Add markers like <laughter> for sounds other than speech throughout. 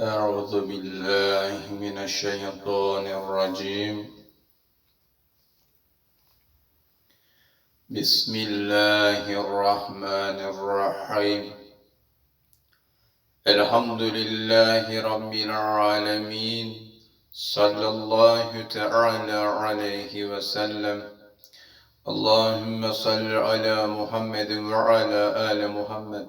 أعوذ بالله من الشيطان الرجيم بسم الله الرحمن الرحيم الحمد لله رب العالمين صلى الله تعالى عليه وسلم اللهم صل على محمد وعلى آل محمد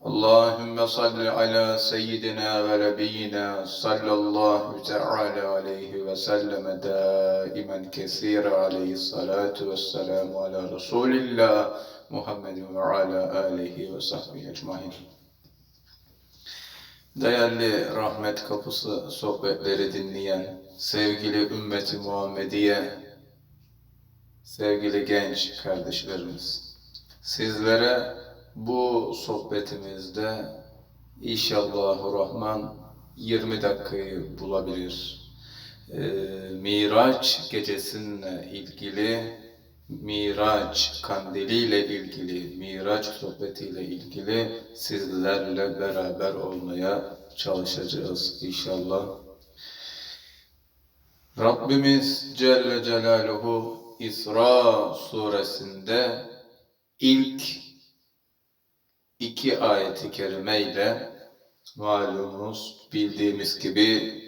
Allahümme salli ala seyyidina ve nebiyyina sallallahu teala aleyhi ve selleme daimen kesire aleyhi salatu ve selamu ala Resulillah Muhammedin ve ala aleyhi ve sahbihi ecmain. Değerli Rahmet Kapısı sohbetleri dinleyen sevgili ümmeti Muhammediye, sevgili genç kardeşlerimiz, sizlere bu sohbetimizde inşallahü rahman 20 dakikayı bulabilir. Ee, Miraç gecesinle ilgili, Miraç kandiliyle ilgili, Miraç sohbetiyle ilgili sizlerle beraber olmaya çalışacağız inşallah. Rabbimiz Celle Celaluhu İsra suresinde ilk iki ayeti kerimeyle malumunuz bildiğimiz gibi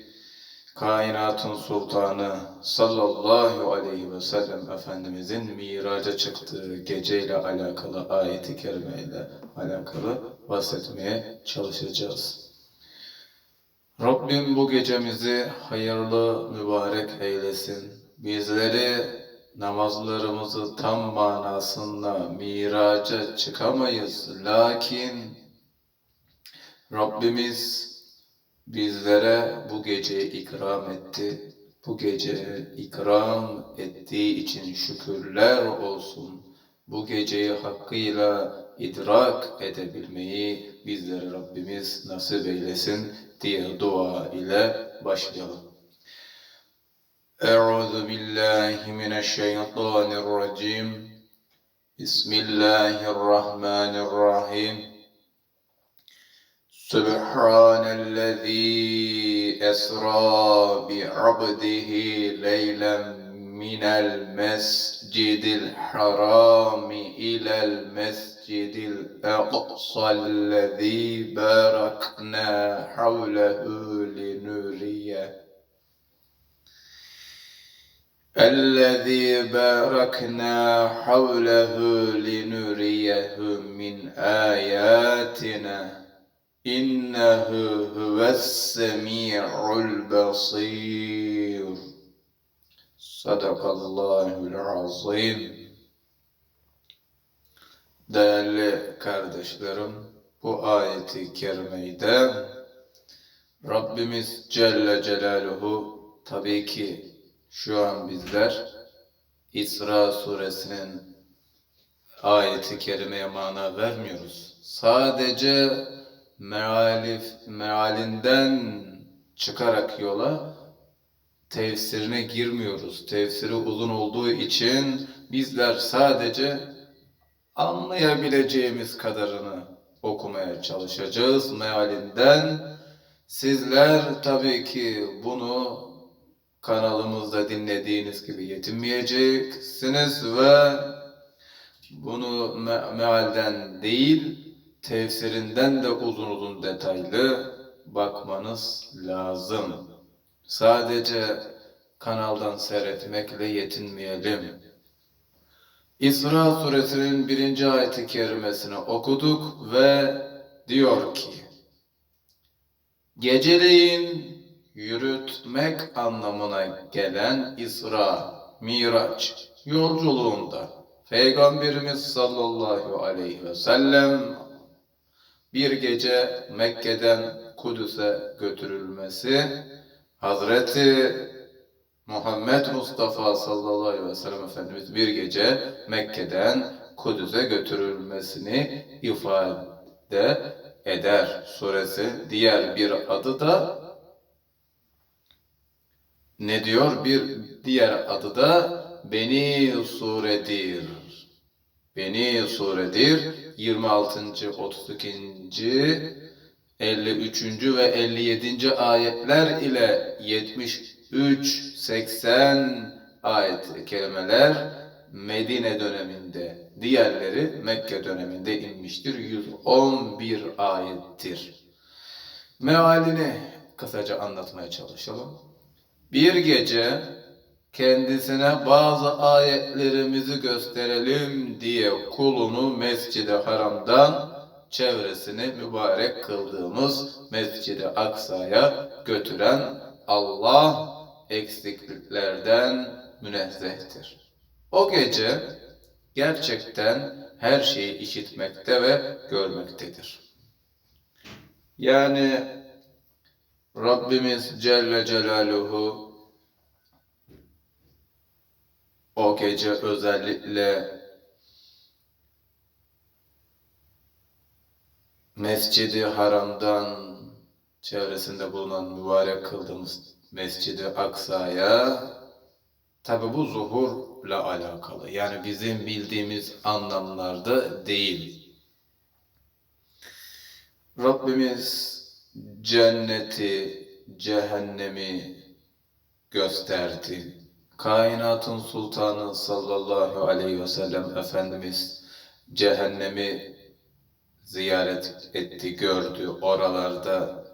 kainatın sultanı sallallahu aleyhi ve sellem Efendimizin miraca çıktığı geceyle alakalı ayeti kerimeyle alakalı bahsetmeye çalışacağız. Rabbim bu gecemizi hayırlı mübarek eylesin. Bizleri namazlarımızı tam manasında miraca çıkamayız. Lakin Rabbimiz bizlere bu geceyi ikram etti. Bu gece ikram ettiği için şükürler olsun. Bu geceyi hakkıyla idrak edebilmeyi bizlere Rabbimiz nasip eylesin diye dua ile başlayalım. أعوذ بالله من الشيطان الرجيم. بسم الله الرحمن الرحيم. سبحان الذي أسرى بعبده ليلا من المسجد الحرام إلى المسجد الأقصى الذي باركنا حوله لنريه. الذي باركنا حوله لنريه من آياتنا إنه هو السميع البصير صدق الله العظيم Değerli kardeşlerim, bu ayeti kerimeyde Rabbimiz Celle Celaluhu tabii ki şu an bizler İsra suresinin ayeti kerimeye mana vermiyoruz. Sadece mealif, mealinden çıkarak yola tefsirine girmiyoruz. Tefsiri uzun olduğu için bizler sadece anlayabileceğimiz kadarını okumaya çalışacağız mealinden. Sizler tabii ki bunu kanalımızda dinlediğiniz gibi yetinmeyeceksiniz ve bunu me- mealden değil, tefsirinden de uzun uzun detaylı bakmanız lazım. Sadece kanaldan seyretmekle yetinmeyelim. İsra suresinin birinci ayeti kerimesini okuduk ve diyor ki Geceleyin yürütmek anlamına gelen İsra, Miraç yolculuğunda Peygamberimiz sallallahu aleyhi ve sellem bir gece Mekke'den Kudüs'e götürülmesi Hazreti Muhammed Mustafa sallallahu aleyhi ve sellem Efendimiz bir gece Mekke'den Kudüs'e götürülmesini ifade eder suresi. Diğer bir adı da ne diyor? Bir diğer adı da Beni suredir. Beni suredir. 26. 32. 53. ve 57. ayetler ile 73 80 ayet kelimeler Medine döneminde, diğerleri Mekke döneminde inmiştir. 111 ayettir. Mealini kısaca anlatmaya çalışalım. Bir gece kendisine bazı ayetlerimizi gösterelim diye kulunu Mescid-i Haram'dan çevresini mübarek kıldığımız Mescid-i Aksa'ya götüren Allah eksikliklerden münezzehtir. O gece gerçekten her şeyi işitmekte ve görmektedir. Yani Rabbimiz Celle Celaluhu o gece özellikle Mescidi Haram'dan çevresinde bulunan mübarek kıldığımız Mescidi Aksa'ya tabi bu zuhurla alakalı. Yani bizim bildiğimiz anlamlarda değil. Rabbimiz cenneti, cehennemi gösterdi. Kainatın sultanı sallallahu aleyhi ve sellem Efendimiz cehennemi ziyaret etti, gördü oralarda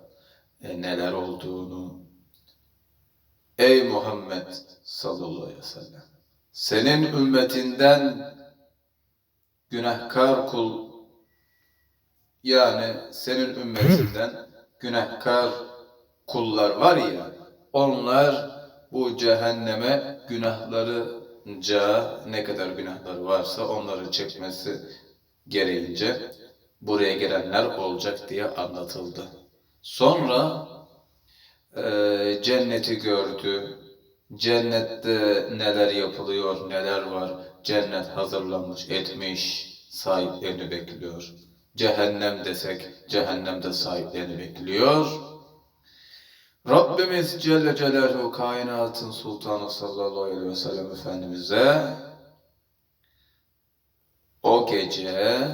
e, neler olduğunu. Ey Muhammed sallallahu aleyhi ve sellem, senin ümmetinden günahkar kul, yani senin ümmetinden günahkar kullar var ya, onlar bu cehenneme günahlarınca ne kadar günahları varsa onları çekmesi gereğince buraya gelenler olacak diye anlatıldı. Sonra e, cenneti gördü. Cennette neler yapılıyor, neler var. Cennet hazırlanmış, etmiş, sahiplerini bekliyor. Cehennem desek, cehennemde sahiplerini bekliyor. Rabbimiz Celle Celaluhu kainatın sultanı sallallahu aleyhi ve sellem Efendimiz'e o gece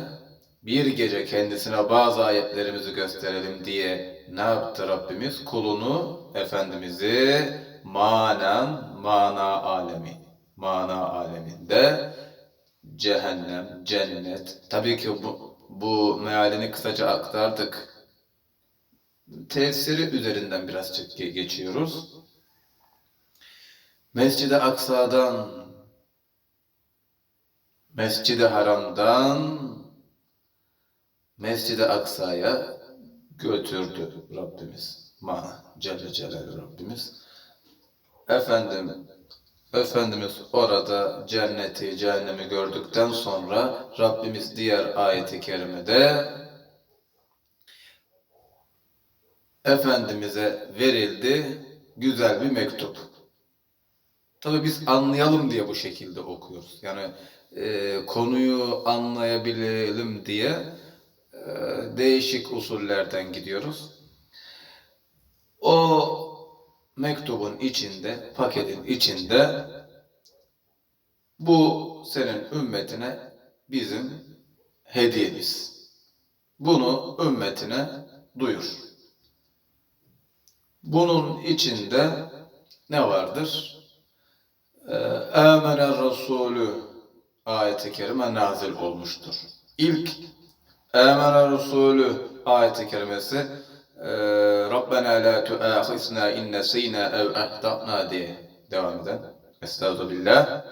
bir gece kendisine bazı ayetlerimizi gösterelim diye ne yaptı Rabbimiz? Kulunu, Efendimiz'i manen, mana alemi, mana aleminde cehennem, cennet. Tabii ki bu, bu mealini kısaca aktardık. Tefsiri üzerinden birazcık ge- geçiyoruz. Mescid-i Aksa'dan, Mescid-i Haram'dan Mescid-i Aksa'ya götürdü Rabbimiz. Ma Celle Celaluhu Rabbimiz. Efendim, Efendimiz orada cenneti, cehennemi gördükten sonra Rabbimiz diğer ayeti kerimede Efendimiz'e verildi güzel bir mektup. Tabii biz anlayalım diye bu şekilde okuyoruz. Yani e, konuyu anlayabilelim diye e, değişik usullerden gidiyoruz. O mektubun içinde, paketin içinde bu senin ümmetine bizim hediyemiz. Bunu ümmetine duyur. Bunun içinde ne vardır? Âmene Resulü ayeti kerime nazil olmuştur. İlk Âmene Resulü ayeti kerimesi ee, Rabbena la tuâhizna in nesînâ ev ehdâ'nâ diye devam eden. Estağfirullah.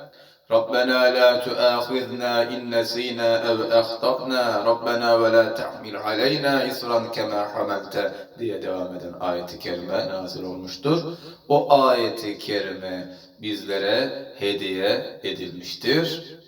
Rabbena la tuâhizna in nesînâ ev ehdâ'nâ. Rabbena ve la tahmil aleyna isran kemâ hamelte diye devam eden ayeti kerime nazil olmuştur. O ayeti kerime bizlere hediye edilmiştir.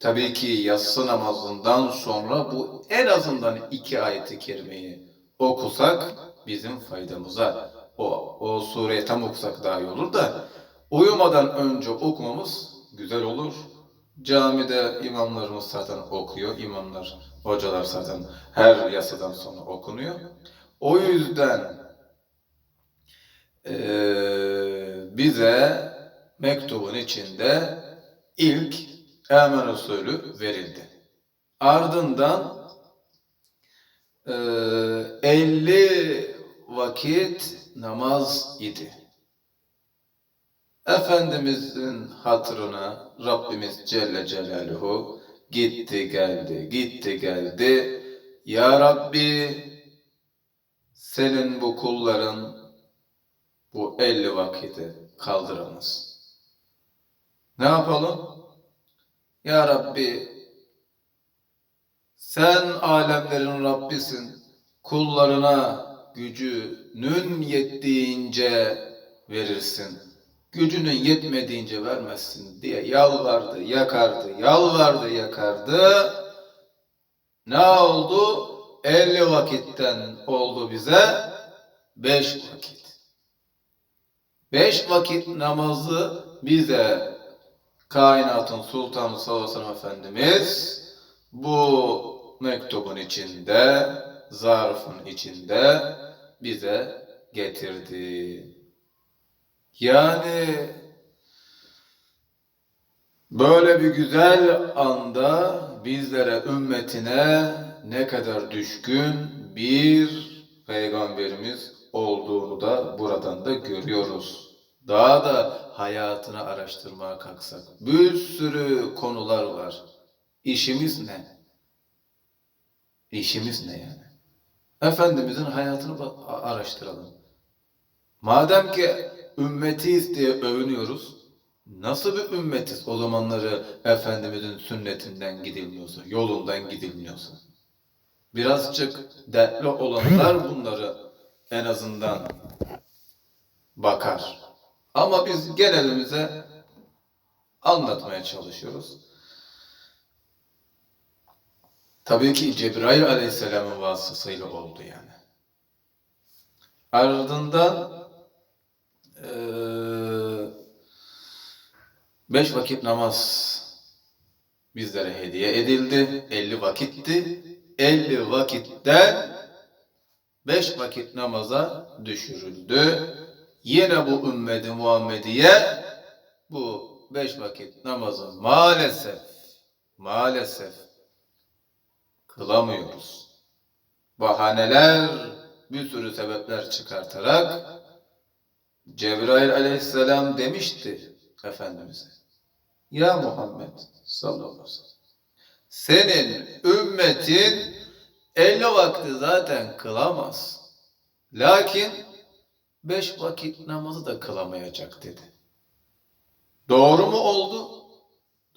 Tabii ki yatsı namazından sonra bu en azından iki ayeti kerimeyi okusak bizim faydamıza. O, o sureyi tam okusak daha iyi olur da uyumadan önce okumamız güzel olur. Camide imamlarımız zaten okuyor. İmamlar, hocalar zaten her yasadan sonra okunuyor. O yüzden eee, bize mektubun içinde ilk Emen usulü verildi. Ardından eee 50 vakit namaz idi. Efendimizin hatırına Rabbimiz Celle Celaluhu gitti geldi, gitti geldi. Ya Rabbi senin bu kulların bu 50 vakiti kaldıramaz. Ne yapalım? Ya Rabbi sen alemlerin Rabbisin. Kullarına gücünün yettiğince verirsin. Gücünün yetmediğince vermezsin diye yalvardı, yakardı, yalvardı, yakardı. Ne oldu? 50 vakitten oldu bize 5 vakit. 5 vakit namazı bize kainatın sultanı sallallahu aleyhi ve sellem Efendimiz bu mektubun içinde, zarfın içinde bize getirdi. Yani böyle bir güzel anda bizlere, ümmetine ne kadar düşkün bir peygamberimiz olduğunu da buradan da görüyoruz. Daha da hayatını araştırmaya kalksak bir sürü konular var. İşimiz ne? İşimiz ne yani? Efendimizin hayatını araştıralım. Madem ki ümmetiyiz diye övünüyoruz, nasıl bir ümmetiz o zamanları Efendimizin sünnetinden gidilmiyorsa, yolundan gidilmiyorsa? Birazcık dertli olanlar <clears throat> bunları en azından bakar. Ama biz genelimize anlatmaya çalışıyoruz. Tabii ki Cebrail Aleyhisselam'ın vasıtasıyla oldu yani. Ardından eee, beş vakit namaz bizlere hediye edildi. 50 vakitti. 50 vakitten beş vakit namaza düşürüldü. Yine bu ümmeti Muhammediye bu beş vakit namazı maalesef maalesef kılamıyoruz. Bahaneler, bir sürü sebepler çıkartarak Cebrail aleyhisselam demişti Efendimiz'e. Ya Muhammed sallallahu aleyhi ve sellem. Senin ümmetin 50 vakti zaten kılamaz. Lakin beş vakit namazı da kılamayacak dedi. Doğru mu oldu?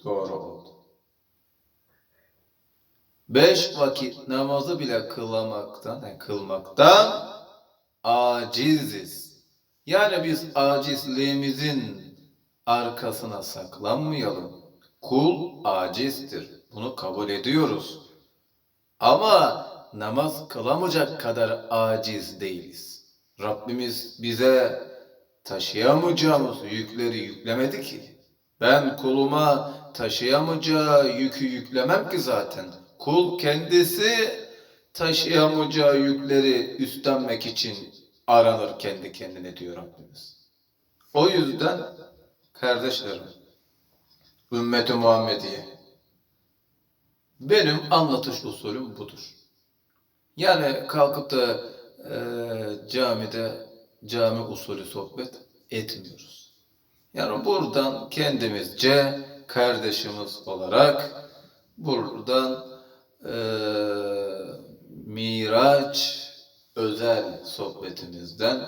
Doğru oldu. Beş vakit namazı bile kılamaktan, yani kılmaktan aciziz. Yani biz acizliğimizin arkasına saklanmayalım. Kul acizdir. Bunu kabul ediyoruz. Ama namaz kılamayacak kadar aciz değiliz. Rabbimiz bize taşıyamayacağımız yükleri yüklemedi ki. Ben kuluma taşıyamayacağı yükü yüklemem ki zaten. Kul kendisi taşıyamayacağı yükleri üstlenmek için aranır kendi kendine diyor Rabbimiz. O yüzden kardeşlerim, ümmeti Muhammediye benim anlatış usulüm budur. Yani kalkıp da eee, camide cami usulü sohbet etmiyoruz. Yani buradan kendimizce kardeşimiz olarak buradan eee Miraç özel sohbetimizden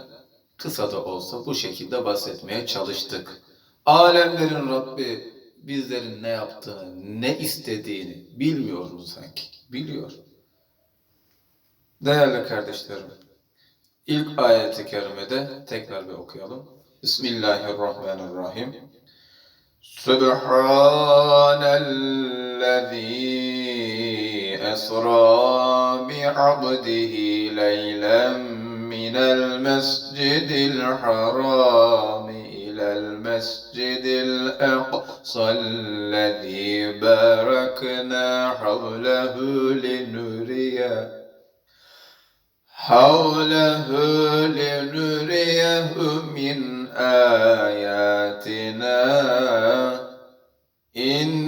kısa da olsa bu şekilde bahsetmeye çalıştık. Alemlerin Rabbi bizlerin ne yaptığını, ne istediğini bilmiyor sanki? Biliyor. Değerli kardeşlerim, ilk ayeti kerimede tekrar bir okuyalım. Bismillahirrahmanirrahim. Subhanellezî esrâ bi'abdihi leylen minel mescidil harâmi إلى المسجد الأقصى الذي باركنا حوله لنريه حوله لنريه من آياتنا. إنه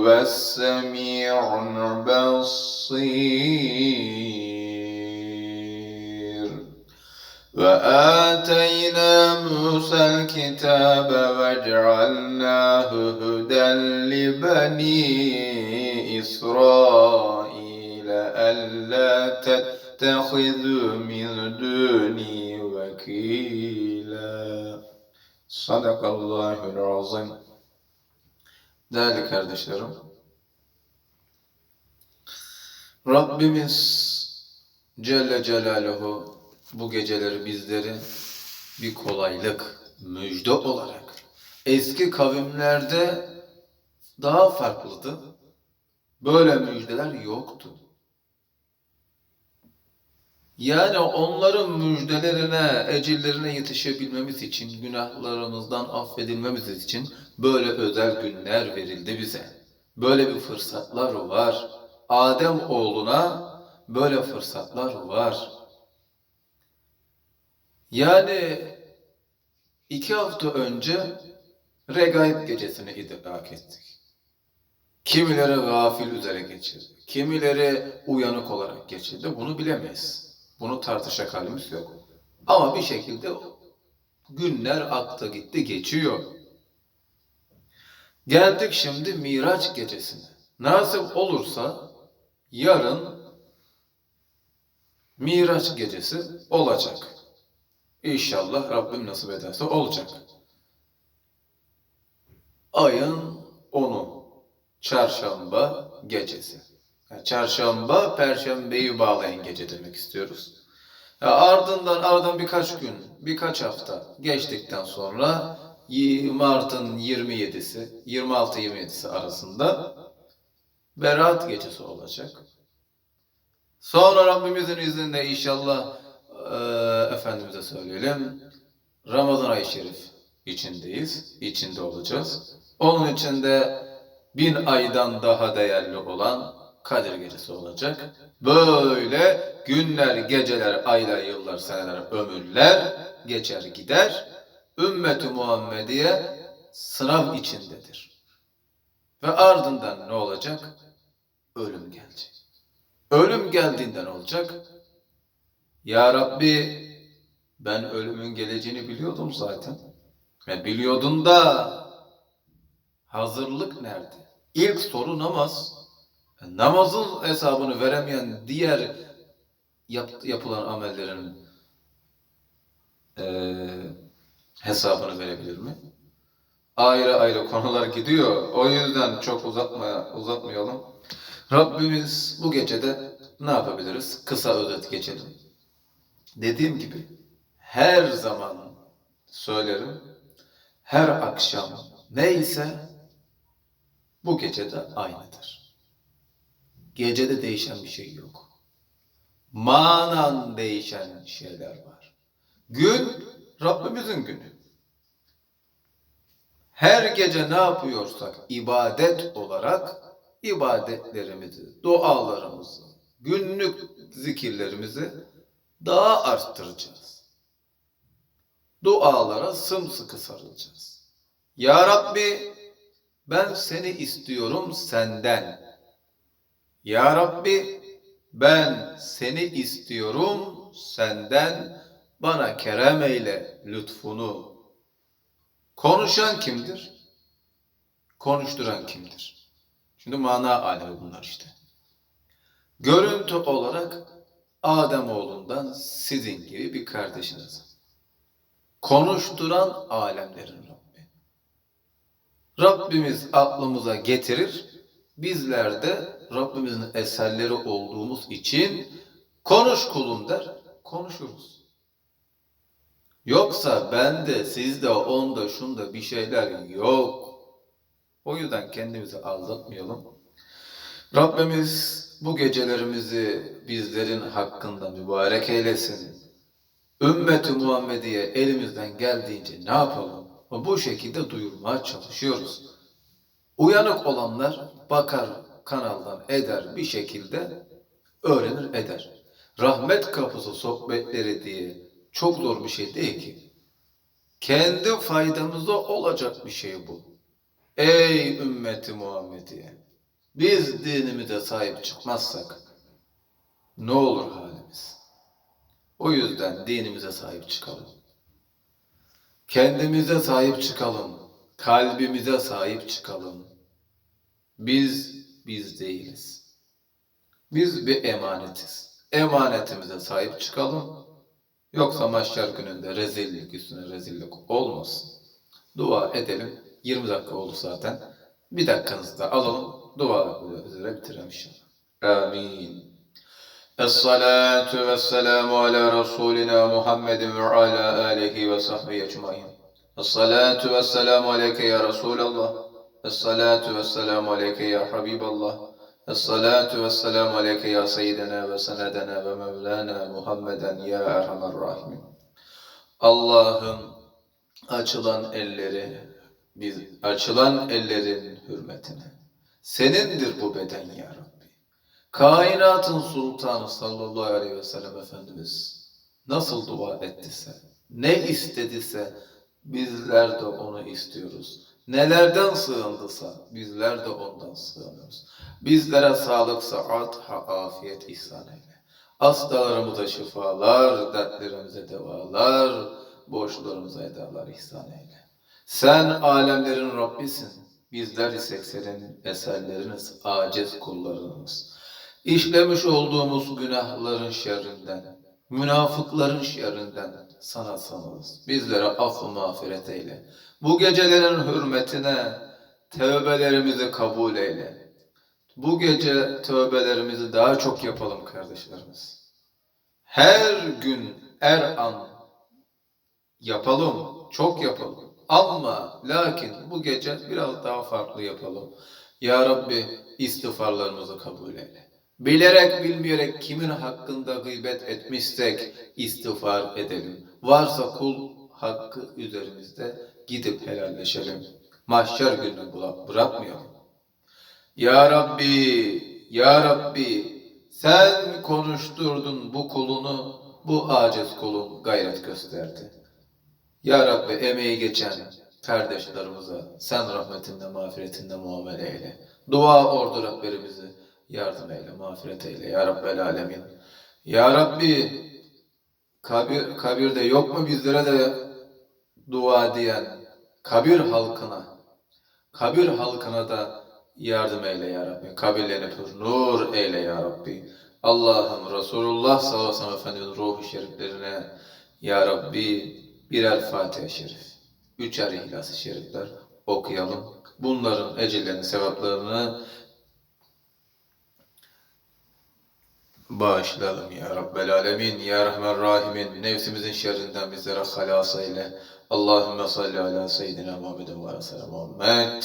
هو السميع البصير. وآتينا موسى الكتاب وجعلناه هدى لبني إسرائيل ألا تتخذوا من دوني وكيلا. صدق الله العظيم. Değerli kardeşlerim, Rabbimiz Celle Celaluhu bu geceleri bizleri bir kolaylık, müjde olarak eski kavimlerde daha farklıydı. Böyle müjdeler yoktu. Yani onların müjdelerine, ecillerine yetişebilmemiz için, günahlarımızdan affedilmemiz için böyle özel günler verildi bize. Böyle bir fırsatlar var. Adem oğluna böyle fırsatlar var. Yani iki hafta önce Regaib gecesini idrak ettik. Kimileri gafil üzere geçirdi. Kimileri uyanık olarak geçirdi. Bunu bilemeyiz. Bunu tartışacak halimiz yok. Ama bir şekilde günler aktı gitti geçiyor. Geldik şimdi Miraç gecesine. Nasip olursa yarın Miraç gecesi olacak. İnşallah Rabbim nasip ederse olacak. Ayın 10'u çarşamba gecesi. Yani çarşamba, perşembeyi bağlayan gece demek istiyoruz. Ya ardından aradan birkaç gün, birkaç hafta geçtikten sonra Mart'ın 27'si, 26-27'si arasında Berat gecesi olacak. Sonra Rabbimizin izniyle inşallah eee Efendimiz'e söyleyelim. Ramazan ayı şerif içindeyiz, içinde olacağız. Onun içinde bin aydan daha değerli olan Kadir Gecesi olacak. Böyle günler, geceler, aylar, yıllar, seneler, ömürler geçer gider. Ümmeti Muhammediye sınav içindedir. Ve ardından ne olacak? Ölüm gelecek. Ölüm geldiğinde ne olacak? Ya Rabbi ben ölümün geleceğini biliyordum zaten. Ve biliyordun da hazırlık nerede? İlk soru namaz. Namazın hesabını veremeyen diğer yap- yapılan amellerin eee, hesabını verebilir mi? Ayrı ayrı konular gidiyor. O yüzden çok uzatmaya uzatmayalım. Rabbimiz bu gecede ne yapabiliriz? Kısa özet geçelim. Dediğim gibi her zaman söylerim. Her akşam neyse bu gecede aynıdır. Gecede değişen bir şey yok. Manan değişen şeyler var. Gün Rabbimizin günü. Her gece ne yapıyorsak ibadet olarak ibadetlerimizi, dualarımızı, günlük zikirlerimizi daha arttıracağız. Dualara sımsıkı sarılacağız. Ya Rabbi ben seni istiyorum senden. Ya Rabbi ben seni istiyorum senden bana kerem eyle lütfunu. Konuşan kimdir? Konuşturan kimdir? Şimdi mana alemi bunlar işte. Görüntü olarak Adem oğlundan sizin gibi bir kardeşiniz. Konuşturan alemlerin Rabbi. Rabbimiz aklımıza getirir. Bizler de Rabbimizin eserleri olduğumuz için konuş kulum der, konuşuruz. Yoksa bende, sizde, onda, şunda bir şeyler yok. O yüzden kendimizi aldatmayalım. Rabbimiz bu gecelerimizi bizlerin hakkında mübarek eylesin. Ümmeti Muhammediye elimizden geldiğince ne yapalım? Bu şekilde duyurmaya çalışıyoruz. Uyanık olanlar bakar kanaldan eder bir şekilde öğrenir eder. Rahmet kapısı sohbetleri diye çok zor bir şey değil ki. Kendi faydamıza olacak bir şey bu. Ey ümmeti Muhammediye! Biz dinimize sahip çıkmazsak ne olur halimiz? O yüzden dinimize sahip çıkalım. Kendimize sahip çıkalım. Kalbimize sahip çıkalım. Biz biz değiliz. Biz bir emanetiz. Emanetimize sahip çıkalım. Yoksa maçlar gününde rezillik üstüne rezillik olmasın. Dua edelim. 20 dakika oldu zaten. Bir dakikanızı da alalım. Dua üzere bitirelim inşallah. Amin. Es-salatu ve selamu ala Resulina Muhammedin ve ala alihi ve sahbihi ecmain. Es-salatu ve selamu aleyke ya Resulallah. Esselatu vesselamu aleyke ya Habiballah. Esselatu vesselamu aleyke ya Seyyidena ve Senedena ve Mevlana Muhammeden ya Erhamer Rahim. Allah'ın açılan elleri, biz açılan ellerin hürmetine. Senindir bu beden ya Rabbi. Kainatın sultanı sallallahu aleyhi ve sellem Efendimiz nasıl dua ettiyse, ne istediyse bizler de onu istiyoruz.'' Nelerden sığındısa bizler de ondan sığınıyoruz. Bizlere sağlık, sıhhat, ha- afiyet ihsan eyle. Hastalarımıza şifalar, dertlerimize devalar, borçlarımıza edalar ihsan eyle. Sen alemlerin Rabbisin. Bizler ise senin eserleriniz, aciz kullarınız. İşlemiş olduğumuz günahların şerrinden, münafıkların şerrinden sana sanırız. Bizlere affı mağfiret eyle. Bu gecelerin hürmetine tövbelerimizi kabul eyle. Bu gece tövbelerimizi daha çok yapalım kardeşlerimiz. Her gün, her an yapalım, çok yapalım. Ama lakin bu gece biraz daha farklı yapalım. Ya Rabbi istiğfarlarımızı kabul eyle. Bilerek bilmeyerek kimin hakkında gıybet etmişsek istiğfar edelim. Varsa kul hakkı üzerimizde gidip helalleşelim. Mahşer günü bıra- bırakmayalım. Ya Rabbi, Ya Rabbi sen konuşturdun bu kulunu, bu aciz kulun gayret gösterdi. Ya Rabbi emeği geçen kardeşlerimize sen rahmetinde, mağfiretinde muamele eyle. Dua ordu Rablerimizi yardım eyle, mağfiret eyle. Ya Rabbel Alemin. Ya Rabbi kabir, kabirde yok mu bizlere de dua diyen kabir halkına, kabir halkına da yardım eyle ya Rabbi. Kabirlerini pür nur eyle ya Rabbi. Allah'ım Resulullah sallallahu aleyhi ve sellem Efendimizin ruhu şeriflerine ya Rabbi birer Fatiha şerif, üçer İhlas-ı şerifler okuyalım. Bunların ecillerini, sevaplarını bağışlayalım ya Rabbel Alemin, ya Rahman Rahimin. Nefsimizin şerrinden bizlere halas eyle. Allahümme salli ala seyyidina Muhammedin ve ala Muhammed.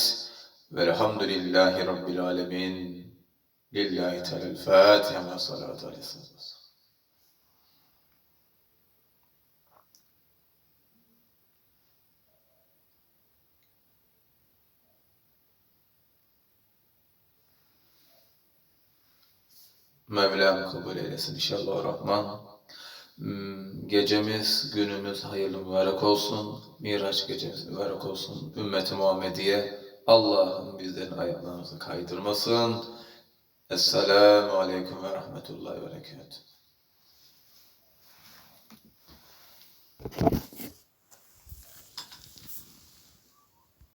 Velhamdülillahi Rabbil Alemin. Lillahi Teala'l Fatiha ve salatu aleyhi. Mevlam kabul eylesin inşallah Rahman. Hmm, Gecemiz, günümüz hayırlı mübarek olsun. Miraç gecemiz mübarek olsun. Ümmeti Muhammediye Allah'ım bizlerin ayaklarımızı kaydırmasın. Esselamu Aleyküm ve Rahmetullahi ve Berekatuhu.